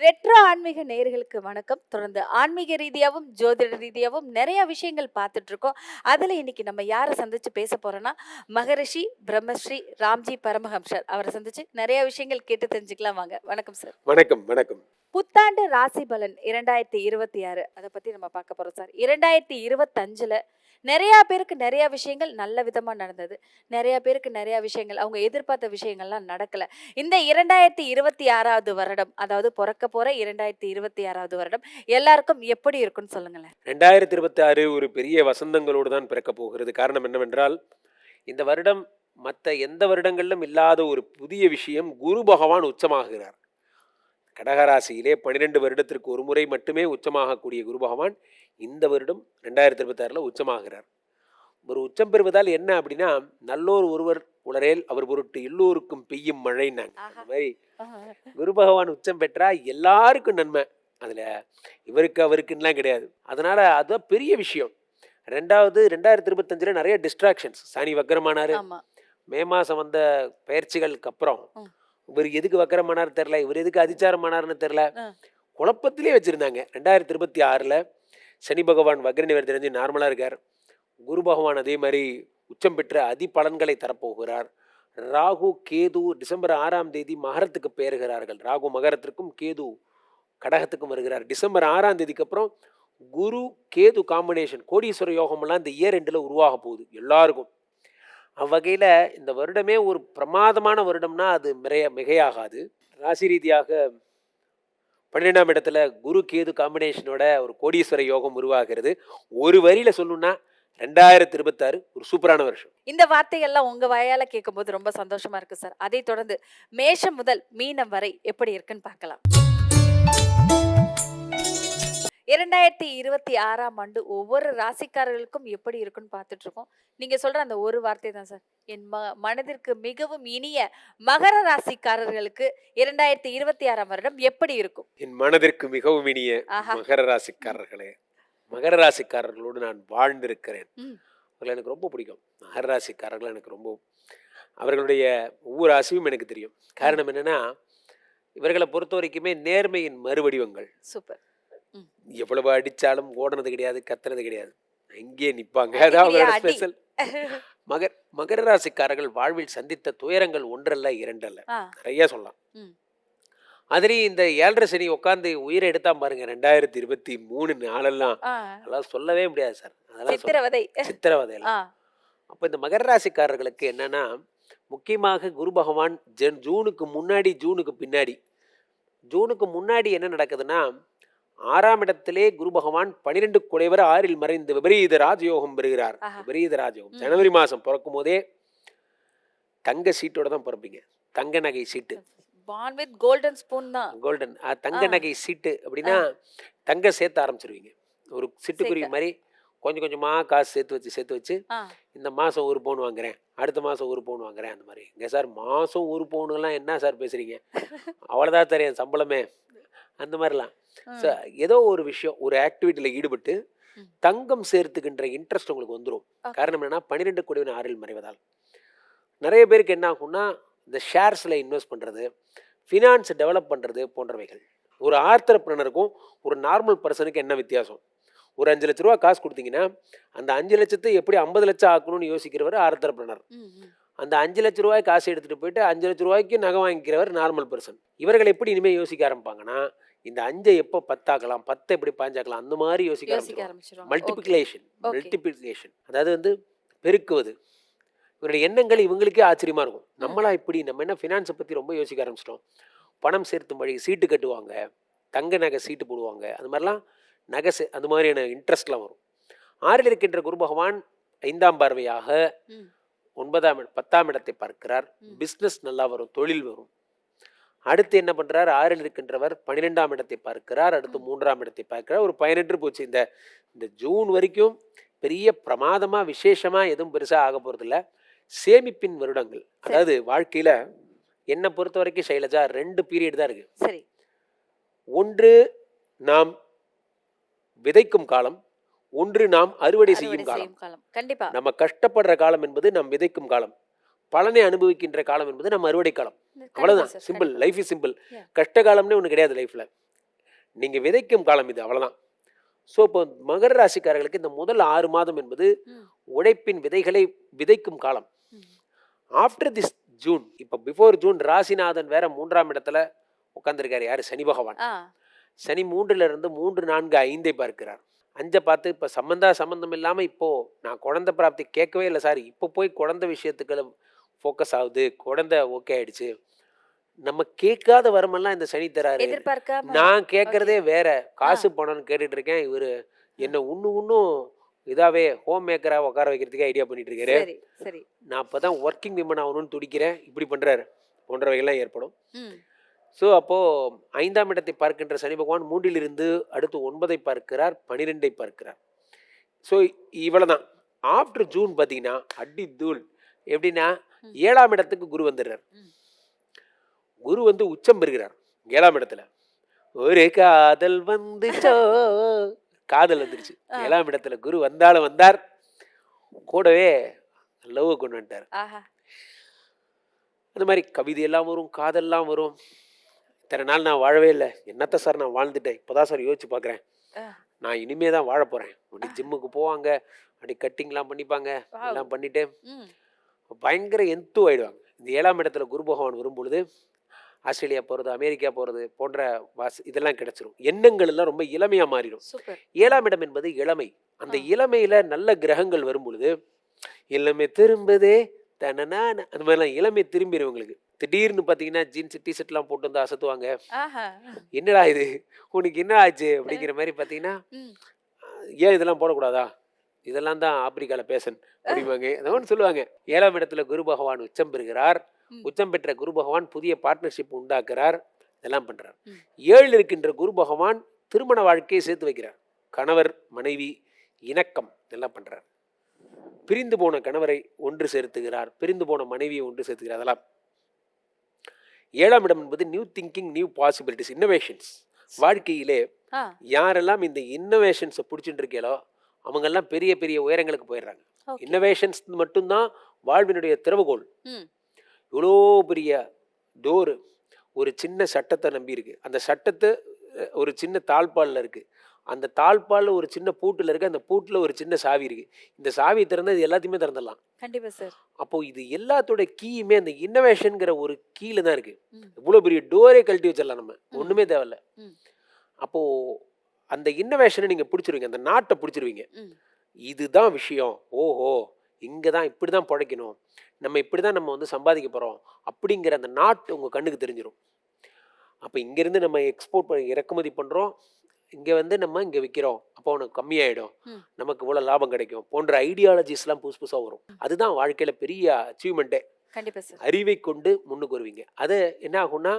Retro ஆன்மீக நேயர்களுக்கு வணக்கம். தொடர்ந்து ஆன்மீக ரீதியாகவும் ஜோதிட ரீதியாகவும் நிறைய விஷயங்கள் பார்த்துட்டு இருக்கோம் அதில் இன்னைக்கு நம்ம யாரை சந்திச்சு பேச போறோம்னா மகரிஷி பிரம்மஸ்ரீ ராம்ஜி பரமஹம்சர் அவரை சந்திச்சு நிறைய விஷயங்கள் கேட்டு தெரிஞ்சுக்கலாம் வாங்க. வணக்கம் சார். வணக்கம் வணக்கம். புத்தாண்டு ராசி பலன் இரண்டாயிரத்தி இருபத்தி ஆறு. அதை பத்தி நம்ம பார்க்க போறோம் சார். இரண்டாயிரத்தி இருபத்தஞ்சுல நிறைய பேருக்கு நிறைய விஷயங்கள் நல்ல விதமா நடந்தது. நிறைய பேருக்கு நிறைய விஷயங்கள் அவங்க எதிர்பார்த்த விஷயங்கள்லாம் நடக்கல. இந்த இரண்டாயிரத்தி இருபத்தி ஆறாவது வருடம் அதாவது பிறக்க போற இரண்டாயிரத்தி இருபத்தி ஆறாவது வருடம் எல்லாருக்கும் எப்படி இருக்கும்னு சொல்லுங்களேன்? ரெண்டாயிரத்தி இருபத்தி ஆறு ஒரு பெரிய வசந்தங்களோடு தான் பிறக்க போகிறது. காரணம் என்னவென்றால் இந்த வருடம் மற்ற எந்த வருடங்களிலும் இல்லாத ஒரு புதிய விஷயம் குரு பகவான் உச்சமாகிறார் கடகராசியிலே பன்னிரெண்டு வருடத்திற்கு ஒரு முறை மட்டுமே உச்சமாகக்கூடிய குரு பகவான் இந்த வருடம் ரெண்டாயிரத்தி இருபத்தி ஆறில் உச்சமாகிறார். ஒரு உச்சம் பெறுவதால் என்ன அப்படின்னா நல்லோர் ஒருவர் உளரேல் அவர் பொருட்டு எல்லோருக்கும் பெய்யும் மழைன்னாங்க. அந்த. மாதிரி குரு பகவான் உச்சம் பெற்றா எல்லாருக்கும் நன்மை. அதில் இவருக்கு அவருக்குன்னெலாம் கிடையாது. அதனால் அதுதான் பெரிய விஷயம். ரெண்டாவது ரெண்டாயிரத்தி இருபத்தஞ்சில் நிறைய டிஸ்ட்ராக்ஷன்ஸ் சனி வக்கரமானார். மே மாதம் வந்த பயிற்சிகளுக்கு அப்புறம். இவர் எதுக்கு வக்கரமானார் தெரில இவர் எதுக்கு அதிச்சாரமானார்னு தெரில. குழப்பத்திலே வச்சுருந்தாங்க. ரெண்டாயிரத்தி இருபத்தி ஆறில் சனி பகவான் வக்ர நிவர் தெரிஞ்சு நார்மலாக இருக்கார். குரு பகவான் அதே மாதிரி உச்சம் பெற்ற அதி பலன்களை தரப்போகிறார். ராகு கேது டிசம்பர் ஆறாம் தேதி மகரத்துக்கு பெயர்கிறார்கள் ராகு மகரத்திற்கும் கேது கடகத்துக்கும் வருகிறார். டிசம்பர் ஆறாம் தேதிக்கு அப்புறம் குரு கேது காம்பினேஷன் கோடீஸ்வர யோகமெல்லாம் இந்த இயர் ரெண்டில் உருவாக போகுது. எல்லாருக்கும். அவ்வகையில் இந்த வருடமே ஒரு பிரமாதமான வருடம்னா அது மிகைய மிகையாகாது. ராசி ரீதியாக பன்னிரெண்டாம் இடத்துல குரு கேது காம்பினேஷனோட ஒரு கோடீஸ்வர யோகம் உருவாகிறது. ஒரு வரியில் சொல்லணும்னா ரெண்டாயிரத்தி இருபத்தாறு ஒரு சூப்பரான வருஷம். இந்த வார்த்தையெல்லாம் உங்க வாயால கேட்கும்போது ரொம்ப சந்தோஷமா இருக்கு சார். அதை தொடர்ந்து மேஷம் முதல் மீனம் வரை எப்படி இருக்குன்னு பார்க்கலாம். இரண்டாயிரத்தி இருபத்தி ஆறாம் ஆண்டு ஒவ்வொரு ராசிக்காரர்களுக்கும் எப்படி இருக்குன்னு பார்த்துட்டு இருக்கோம் நீங்க சொல்ற அந்த ஒரு வார்த்தை தான் சார். என் ம மனதிற்கு மிகவும் இனிய மகர ராசிக்காரர்களுக்கு இரண்டாயிரத்தி இருபத்தி ஆறாம் வருடம் எப்படி இருக்கும்? என் மனதிற்கு மிகவும் இனிய. மகர ராசிக்காரர்களே. மகர ராசிக்காரர்களோடு நான் வாழ்ந்திருக்கிறேன். அவர்கள் எனக்கு ரொம்ப பிடிக்கும். மகர ராசிக்காரர்கள் எனக்கு ரொம்ப அவர்களுடைய ஒவ்வொரு ராசியும் எனக்கு தெரியும். காரணம் என்னன்னா இவர்களை பொறுத்த வரைக்குமே நேர்மையின் மறுவடிவங்கள். சூப்பர். எவ்வளவு அடிச்சாலும் ஓடுனது கிடையாது கத்துனது கிடையாது. அங்கேயே நிப்பாங்க. அடி அதான் அவங்களோட. ஸ்பெஷல் மகர் மகர ராசிக்காரர்கள் வாழ்வில் சந்தித்த துயரங்கள் ஒன்றல்ல இரண்டல்ல. நிறைய சொல்லலாம். ம். அதுலேயும் இந்த ஏழரை சனி உட்காந்து உயிரை எடுத்தா பாருங்க ரெண்டாயிரத்தி இருபத்தி மூணு நாளெல்லாம். அதெல்லாம் சொல்லவே முடியாது சார். அதெல்லாம் சித்திரவதை. சித்திரவதையெல்லாம். ஆ, அப்போ இந்த மகர ராசிக்காரர்களுக்கு என்னன்னா முக்கியமாக குரு பகவான் ஜன் ஜூனுக்கு முன்னாடி ஜூனுக்கு பின்னாடி. ஜூனுக்கு முன்னாடி என்ன நடக்குதுன்னா ஆறாம் இடத்திலே குரு பகவான் பனிரெண்டு குடைவர் ஆறில் மறைந்து விபரீத ராஜயோகம் பெறுகிறார். விபரீத ராஜயோகம். ஜனவரி மாதம் பிறக்கும் போதே தங்க சீட்டோட தான் பிறப்பீங்க. தங்க நகை சீட்டு. பான் வித் கோல்டன் ஸ்பூன் தான். கோல்டன் தங்க. நகை சீட்டு அப்படின்னா தங்க சேர்த்து ஆரம்பிச்சிருவீங்க. ஒரு சிட்டுக்குருவி. மாதிரி கொஞ்சம் கொஞ்சமாக காசு சேர்த்து வச்சு சேர்த்து வச்சு இந்த மாதம் ஒரு பவுன் வாங்குறேன். அடுத்த மாதம் ஒரு பவுன் வாங்குறேன். அந்த மாதிரி. இங்கே சார் மாதம் ஒரு பவுனுலாம் என்ன சார் பேசுகிறீங்க அவ்வளோதான் தெரியும் சம்பளமே. அந்த மாதிரிலாம். ஏதோ ஒரு விஷயம் ஒரு ஆக்டிவிட்டியில் ஈடுபட்டு. தங்கம் சேர்த்துக்கின்ற இன்ட்ரெஸ்ட் உங்களுக்கு வந்துடும். காரணம் என்னன்னா பன்னிரெண்டு குடிவின் ஆறில் மறைவதால். நிறைய பேருக்கு என்ன ஆகும்னா இந்த ஷேர்ஸில் இன்வெஸ்ட் பண்ணுறது ஃபினான்ஸ் டெவலப் பண்ணுறது போன்றவைகள். ஒரு ஆர்த்தரப்பினருக்கும் ஒரு நார்மல் பர்சனுக்கு என்ன வித்தியாசம்? ஒரு அஞ்சு லட்ச ரூபா காசு கொடுத்தீங்கன்னா அந்த அஞ்சு லட்சத்தை எப்படி ஐம்பது லட்சம் ஆக்கணும்னு யோசிக்கிறவர் ஆர்த்தரப்பினர். அந்த அஞ்சு லட்ச ரூபாய் காசு எடுத்துகிட்டு போயிட்டு அஞ்சு லட்ச ரூபாய்க்கு நகை வாங்கிக்கிறவர் நார்மல் பர்சன் இவர்கள் எப்படி இனிமேல் யோசிக்க ஆரம்பிப்பாங்கன்னா இந்த அஞ்சை எப்போ பத்தாக்கலாம் பத்தை எப்படி பாஞ்சாக்கலாம் அந்த மாதிரி யோசிக்க மல்டிபிளிகேஷன் Okay. மல்டிபிளிகேஷன் அதாவது வந்து பெருக்குவது. இவருடைய எண்ணங்கள் இவங்களுக்கே ஆச்சரியமா இருக்கும். நம்மளா இப்படி நம்ம என்ன ஃபினான்ஸை பற்றி ரொம்ப யோசிக்க ஆரம்பிச்சிட்டோம். பணம் சேர்த்தும் வழி சீட்டு கட்டுவாங்க. தங்க நகை சீட்டு போடுவாங்க. அது மாதிரிலாம் நகை அந்த மாதிரியான இன்ட்ரெஸ்ட்லாம் வரும். ஆறில் இருக்கின்ற குரு பகவான் ஐந்தாம் பார்வையாக. ஒன்பதாம் பத்தாம் இடத்தை பார்க்கிறார். பிஸ்னஸ் நல்லா வரும் தொழில் வரும். அடுத்து என்ன பண்றார்? ஆறில் இருக்கின்றவர் பன்னிரெண்டாம் இடத்தை பார்க்கிறார். அடுத்து. மூன்றாம் இடத்தை பார்க்கிறார். ஒரு பயனற்று போச்சு. இந்த இந்த ஜூன் வரைக்கும் பெரிய பிரமாதமா விசேஷமா எதுவும் பெருசா ஆக போறதில்ல. சேமிப்பின் வருடங்கள். அதாவது வாழ்க்கையில என்னை பொறுத்த வரைக்கும் சைலஜா ரெண்டு பீரியட் தான் இருக்கு. சரி. ஒன்று நாம் விதைக்கும் காலம். ஒன்று நாம் அறுவடை அறுவடை செய்யும் காலம். செய்யும் காலம். கண்டிப்பா. நம்ம கஷ்டப்படுற காலம் என்பது நாம் விதைக்கும் காலம். பலனை அனுபவிக்கின்ற காலம் என்பது நம்ம அறுவடை காலம். Sir, simple. Life is simple. கஷ்ட காலம்னு ஒன்று கிடையாது லைஃப்ல நீங்க விதைக்கும் காலம் இது அவ்வளவுதான். ஸோ இப்போ மகர ராசிக்காரர்களுக்கு இந்த முதல் ஆறு மாதம் என்பது. உழைப்பின் விதைகளை விதைக்கும் காலம். ஆஃப்டர் திஸ் ஜூன் இப்போ பிஃபோர் ஜூன் ராசிநாதன் வேற மூன்றாம் இடத்துல உட்கார்ந்திருக்காரு. யாரு? சனி பகவான். சனி மூன்றுல இருந்து மூன்று நான்கு ஐந்தை பார்க்கிறார். அஞ்சை பார்த்து இப்போ சம்பந்தா சம்பந்தம் இல்லாமல் இப்போ நான் குழந்தை பிராப்தி கேட்கவே இல்லை சார். இப்போ போய் குழந்தை விஷயத்துக்கு ஃபோக்கஸ் ஆகுது குழந்தை ஓகே ஆயிடுச்சு. நம்ம கேட்காத வரமெல்லாம் இந்த சனி தராரு. நான் கேட்கறதே வேற. காசு பணம்னு கேட்டுட்டு இருக்கேன் இவரு என்ன இன்னும் இன்னும் இதாவே ஹோம் மேக்கரா உட்கார வைக்கிறதுக்கு ஐடியா பண்ணிட்டு இருக்காரு நான் அப்பதான் ஒர்க்கிங் விமன் ஆகணும்னு துடிக்கிறேன். இப்படி பண்றாரு. போன்றவைகள்லாம் ஏற்படும். ஸோ அப்போ ஐந்தாம் இடத்தை பார்க்கின்ற சனி பகவான் மூன்றிலிருந்து அடுத்து ஒன்பதை பார்க்கிறார் பனிரெண்டை பார்க்கிறார். ஸோ இவ்வளவுதான் ஆஃப்டர் ஜூன் பார்த்தீங்கன்னா அடி தூள். எப்படின்னா. ஏழாம் இடத்துக்கு குரு வந்துடுறார். குரு வந்து உச்சம் பெறுகிறார். ஏழாம் இடத்துல. ஒரு காதல் வந்துச்சோ? காதல் வந்துருச்சு. ஏழாம் இடத்துல குரு வந்தாலும் வந்தார். கூடவே லவ் கொண்டு வந்துட்டார். அந்த மாதிரி கவிதையெல்லாம் வரும் காதல்லாம் வரும். இத்தனை நாள் நான் வாழவே இல்லை. என்னத்த சார் நான் வாழ்ந்துட்டேன்? இப்போதான் சார் யோசிச்சு பார்க்குறேன். நான் இனிமே தான் வாழ போகிறேன் அப்படி ஜிம்முக்கு போவாங்க. அப்படி கட்டிங்லாம் பண்ணிப்பாங்க. எல்லாம் பண்ணிட்டு ம். பயங்கர எந்து ஆயிடுவாங்க. இந்த ஏழாம் இடத்துல குரு பகவான் வரும் பொழுது ஆஸ்திரேலியா போகிறது அமெரிக்கா போகிறது போன்ற வாஸ் இதெல்லாம் கிடைச்சிரும். எண்ணங்கள் எல்லாம் ரொம்ப இளமையாக மாறிடும். ஏழாம் இடம் என்பது இளமை. அந்த. இளமையில நல்ல கிரகங்கள் வரும் பொழுது இளமை திரும்புதே தனனான அந்த மாதிரிலாம் இளமை திரும்பிடும் இவங்களுக்கு. திடீர்னு பார்த்தீங்கன்னா ஜீன்ஸ் டிஷர்ட்லாம் போட்டு வந்து அசத்துவாங்க. என்னடா இது? உனக்கு என்ன ஆச்சு? அப்படிங்கிற மாதிரி பார்த்தீங்கன்னா ஏன் இதெல்லாம் போடக்கூடாதா? இதெல்லாம் தான் ஆப்பிரிக்கால பேசன். அப்படிம்பாங்க ஏதோ ஒன்று சொல்லுவாங்க. ஏழாம் இடத்துல குரு பகவான் உச்சம் பெறுகிறார். உச்சம் பெற்ற குரு பகவான் புதிய பார்ட்னர்ஷிப் உண்டாக்குறார். இதெல்லாம் பண்றார். ம். ஏழு இருக்கின்ற குரு பகவான் திருமண வாழ்க்கையை சேர்த்து வைக்கிறார். கணவர் மனைவி இணக்கம் இதெல்லாம் பண்றார். பிரிந்து போன கணவரை ஒன்று சேர்த்துகிறார். பிரிந்து போன மனைவியை ஒன்று சேர்த்துகிறார். அதெல்லாம். ஏழாம் இடம் என்பது new thinking new possibilities innovations வாழ்க்கையிலே யாரெல்லாம் இந்த இன்னோவேஷன்ஸை பிடிச்சிட்டு இருக்கீங்களோ அவங்கெல்லாம் பெரிய பெரிய உயரங்களுக்கு போயிடுறாங்க. இன்னோவேஷன்ஸ் மட்டும்தான் வாழ்வினுடைய திறவுகோல் ம். இவ்வளோ பெரிய டோரு ஒரு சின்ன சட்டத்தை நம்பி இருக்கு அந்த சட்டத்தை ஒரு சின்ன தாழ்பாலில் இருக்கு. அந்த தாழ்பாலில் ஒரு சின்ன பூட்டில் இருக்கு. அந்த பூட்டில் ஒரு சின்ன சாவி இருக்கு. இந்த சாவி திறந்தா இது எல்லாத்தையுமே திறந்துடலாம். கண்டிப்பா சார். அப்போ இது எல்லாத்தோட கீயுமே அந்த இன்னோவேஷனுங்கிற ஒரு கீழே தான் இருக்கு. ம். இவ்வளோ பெரிய டோரே கழட்டி வச்சிடலாம் நம்ம. ஒன்றுமே தேவையில்ல. ம். அந்த இன்னோவேஷனை நீங்கள் பிடிச்சிருவீங்க அந்த நாட்டை பிடிச்சிருவீங்க. இதுதான் விஷயம். ஓஹோ இங்கே தான் இப்படி தான் பிழைக்கணும் நம்ம இப்படி தான் நம்ம வந்து சம்பாதிக்க போகிறோம் அப்படிங்கிற அந்த நாட்டு உங்கள் கண்ணுக்கு தெரிஞ்சிடும் அப்போ இங்கேருந்து நம்ம எக்ஸ்போர்ட் பண்ணி இறக்குமதி பண்ணுறோம் இங்கே வந்து நம்ம இங்கே விற்கிறோம் அப்போ உனக்கு கம்மியாயிடும். நமக்கு இவ்வளோ லாபம் கிடைக்கும் போன்ற ஐடியாலஜிஸ்லாம் புதுசு புதுசாக வரும். அதுதான் வாழ்க்கையில் பெரிய அச்சீவ்மெண்ட்டே கண்டிப்பா சார் அறிவை கொண்டு முன்னுக்கு வருவீங்க. அது என்ன ஆகும்னா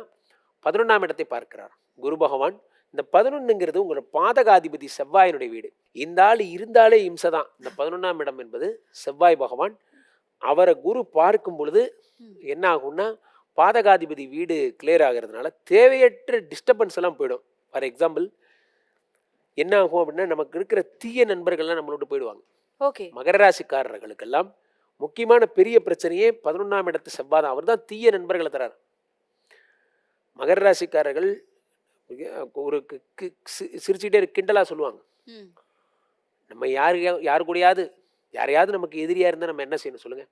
பதினொன்றாம் இடத்தை பார்க்கிறார். குரு பகவான் இந்த பதினொன்னுங்கிறது உங்களோட பாதகாதிபதி செவ்வாயினுடைய வீடு. இந்த ஆள் இருந்தாலே இம்சை தான். இந்த பதினொன்றாம் இடம் என்பது செவ்வாய் பகவான். அவரை குரு பார்க்கும் பொழுது. என்ன ஆகும்னா பாதகாதிபதி வீடு கிளியர் ஆகிறதுனால தேவையற்ற டிஸ்டர்பன்ஸ் எல்லாம் போயிடும். ஃபார் எக்ஸாம்பிள் என்ன ஆகும் அப்படின்னா நமக்கு இருக்கிற தீய நண்பர்கள்லாம் நம்மளை விட்டு போயிடுவாங்க. ஓகே. மகர ராசிக்காரர்களுக்கெல்லாம் முக்கியமான பெரிய பிரச்சனையே பதினொன்றாம் இடத்து செவ்வாய் தான். அவர் தான் தீய நண்பர்களை தரார் மகர ராசிக்காரர்கள் ஒரு சிரிச்சுக்கிட்டே கிண்டலாக சொல்லுவாங்க. நம்ம யாரு யாரு கூடயாவது யாரையாவது நமக்கு எதிரியா இருந்தால் நம்ம என்ன செய்யணும் சொல்லுங்க.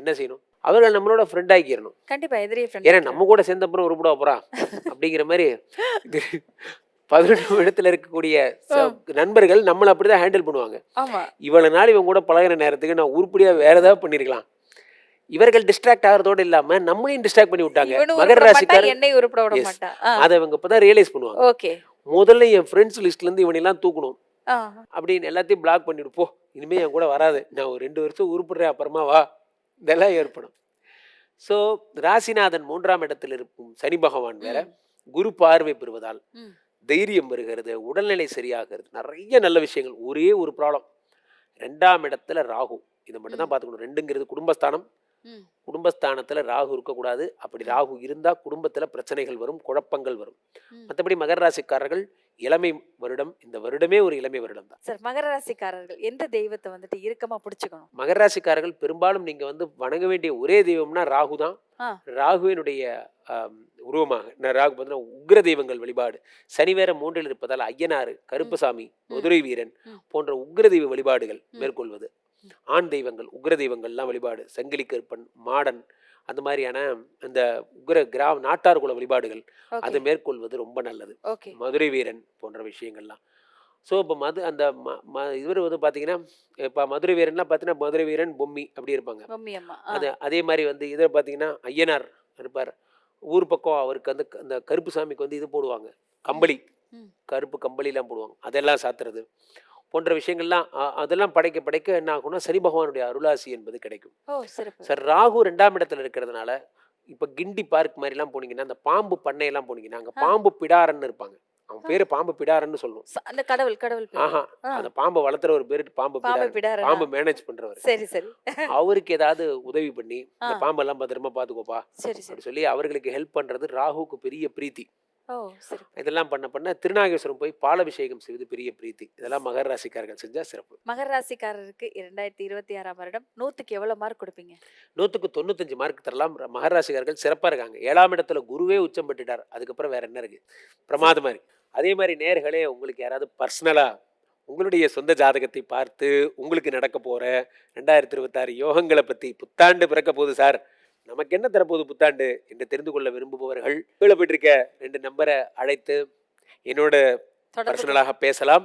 என்ன செய்யணும்? அவர்கள் நம்மளோட ஃப்ரெண்ட் ஆக்கிடணும் கண்டிப்பா எதிரியே ஏன்னா நம்ம கூட சேர்ந்த அப்புறம் உருப்பட போறா? அப்படிங்கிற மாதிரி பதினொன்று இடத்துல இருக்கக்கூடிய நண்பர்கள் நம்மளை அப்படிதான் ஹேண்டில் பண்ணுவாங்க. இவ்வளவு நாள் இவங்க கூட பழகுற நேரத்துக்கு நான் உருப்படியா வேற ஏதாவது பண்ணிருக்கலாம். இவர்கள் டிஸ்ட்ராக்ட் ஆகிறதோட இல்லாம நம்மளையும் டிஸ்ட்ராக்ட் பண்ணி விட்டாங்க. மகர ராசிக்காரர் என்னை உருப்பட விட. மாட்டா. அதை இவங்க இப்பதான் ரியலைஸ் பண்ணுவாங்க. ஓகே முதல்ல என் ஃப்ரெண்ட்ஸ் லிஸ்ட்ல இருந்து இவனெல்லாம் தூக்கணும். அப்படின்னு எல்லாத்தையும் பிளாக் பண்ணிட்டு போ. இனிமே என் கூட வராது. நான் ஒரு ரெண்டு வருஷம் உருப்படுறேன். அப்புறமா வா. இதெல்லாம் ஏற்படும். ஸோ ராசிநாதன் மூன்றாம் இடத்தில் இருக்கும் சனி பகவான் வேற. குரு பார்வை பெறுவதால். தைரியம் வருகிறது. உடல்நிலை சரியாகிறது. நிறைய நல்ல விஷயங்கள். ஒரே ஒரு ப்ராப்ளம் ரெண்டாம் இடத்துல ராகு. இதை மட்டும் தான். பார்த்துக்கணும். ரெண்டுங்கிறது குடும்பஸ்தானம். குடும்பஸ்தானத்துல ராகு இருக்கக்கூடாது. அப்படி ராகு இருந்தா குடும்பத்துல பிரச்சனைகள் வரும் குழப்பங்கள் வரும். மற்றபடி மகர ராசிக்காரர்கள் இளமை வருடம் இந்த வருடமே ஒரு இளமை வருடம் தான். சார் மகர ராசிக்காரர்கள் எந்த தெய்வத்தை வந்துட்டு இறுக்கமா பிடிச்சுக்கணும்? மகர ராசிக்காரர்கள் பெரும்பாலும் நீங்க வந்து வணங்க வேண்டிய ஒரே தெய்வம்னா ராகு தான். ராகுவினுடைய உருவமாக ராகு பார்த்தீங்கன்னா உக்ர தெய்வங்கள் வழிபாடு. சனி வேற மூன்றில் இருப்பதால் ஐயனாறு கருப்பசாமி மதுரை வீரன். போன்ற உக்ர தெய்வ வழிபாடுகள். மேற்கொள்வது. ஆண் தெய்வங்கள் உக்ர தெய்வங்கள்லாம் வழிபாடு. சங்கிலி கருப்பன் மாடன் அந்த மாதிரியான அந்த உக்ர கிராம நாட்டார் குல வழிபாடுகள். அதை மேற்கொள்வது ரொம்ப நல்லது. மதுரை வீரன் போன்ற விஷயங்கள்லாம். ஸோ இப்போ மது அந்த ம இவர் வந்து பார்த்தீங்கன்னா இப்போ மதுரை வீரன்லாம் பார்த்தீங்கன்னா மதுரை வீரன் பொம்மி அப்படி இருப்பாங்க. அது அதே மாதிரி வந்து இதில் பார்த்தீங்கன்னா ஐயனார் இருப்பார். ஊர் பக்கம் அவருக்கு வந்து அந்த கருப்பு சாமிக்கு வந்து இது போடுவாங்க. கம்பளி. கருப்பு கம்பளிலாம் போடுவாங்க. அதெல்லாம் சாத்துறது. போன்ற விஷயங்கள்லாம் அதெல்லாம் படைக்க படைக்க என்ன ஆகும்னா சனி பகவானுடைய அருளாசி என்பது கிடைக்கும். சார் ராகு ரெண்டாம் இடத்துல இருக்கிறதுனால இப்போ கிண்டி பார்க் மாதிரிலாம் போனீங்கன்னா அந்த பாம்பு பண்ணையெல்லாம் போனீங்கன்னா அங்கே. பாம்பு பிடாரன்னு இருப்பாங்க. அவன் பேர் பாம்பு பிடாரன்னு சொல்லணும் ச- அந்த கடவுள் கடவுள். ஆஹா. அந்த பாம்பை வளர்த்துற ஒரு பேர் பாம்பு பாம்பை பிடாரன்? பாம்பு மேனேஜ் பண்றவர். சரி சரி. அவருக்கு ஏதாவது உதவி பண்ணி இந்த ஆ. பாம்பெல்லாம் பத்திரமா பாத்துக்கோப்பா. சரி சொல்லி அவர்களுக்கு ஹெல்ப் பண்றது ராகுவுக்கு பெரிய பிரீத்தி. இதெல்லாம் பண்ண பண்ண திருநாகேஸ்வரம் போய் பாலாபிஷேகம் செய்வது பெரிய பிரீத்தி. இதெல்லாம் மகர ராசிக்காரர்கள் செஞ்சா சிறப்பு. மகர ராசிக்காரருக்கு இரண்டாயிரத்தி இருபத்தி ஆறாம் வருடம் நூத்துக்கு எவ்வளவு மார்க் கொடுப்பீங்க? நூற்றுக்கு தொண்ணூத்தஞ்சு மார்க் தரலாம். மகர ராசிக்காரர்கள் சிறப்பா இருக்காங்க. ஏழாம் இடத்துல குருவே உச்சம் பெற்றுட்டார். அதுக்கப்புறம் வேற என்ன இருக்கு? பிரமாதமா இருக்கு. அதே மாதிரி நேர்களே உங்களுக்கு யாராவது பர்சனலா உங்களுடைய சொந்த ஜாதகத்தை பார்த்து உங்களுக்கு நடக்க போற ரெண்டாயிரத்தி இருபத்தாறு யோகங்களை பத்தி புத்தாண்டு பிறக்க போகுது சார். நமக்கு என்ன தரப்போகுது புத்தாண்டு என்று தெரிந்து கொள்ள விரும்புபவர்கள் கீழே போயிட்டிருக்க ரெண்டு நம்பரை அழைத்து என்னோட பர்சனலாக பேசலாம்.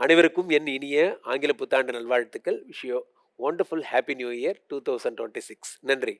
அனைவருக்கும் என் இனிய ஆங்கில புத்தாண்டு நல்வாழ்த்துக்கள். விஷயம் wonderful happy new year two thousand twenty six நன்றி.